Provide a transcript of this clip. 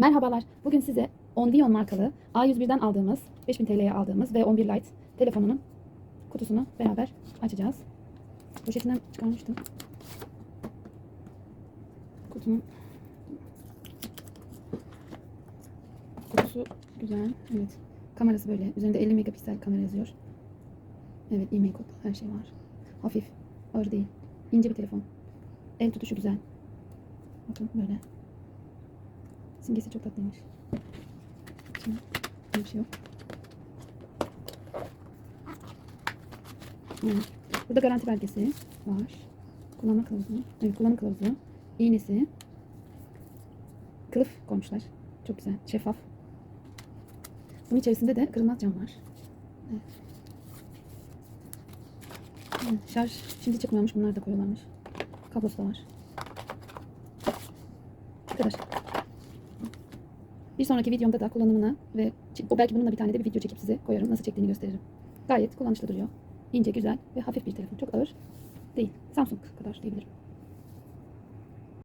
Merhabalar. Bugün size Ondion markalı A101'den aldığımız 5000 TL'ye aldığımız ve 11 Lite telefonunun kutusunu beraber açacağız. Poşetinden çıkarmıştım. Kutunun kutusu güzel. Evet. Kamerası böyle. Üzerinde 50 megapiksel kamera yazıyor. Evet, e-mail kod, her şey var. Hafif, ağır değil. İnce bir telefon. El tutuşu güzel. Bakın böyle. Simgesi çok tatlıymış. Şimdi bir şey yok. Evet. Burada garanti belgesi var. Kullanma kılavuzu. Evet kullanım kılavuzu. İğnesi. Kılıf koymuşlar. Çok güzel. Şeffaf. Bunun içerisinde de kırılmaz cam var. Evet. Evet, şarj şimdi çıkmıyormuş. Bunlar da koyuyorlarmış. Kablosu da var. Bu. Bir sonraki videomda da kullanımına ve belki bununla bir tane de bir video çekip size koyarım. Nasıl çektiğini gösteririm. Gayet kullanışlı duruyor. İnce, güzel ve hafif bir telefon. Çok ağır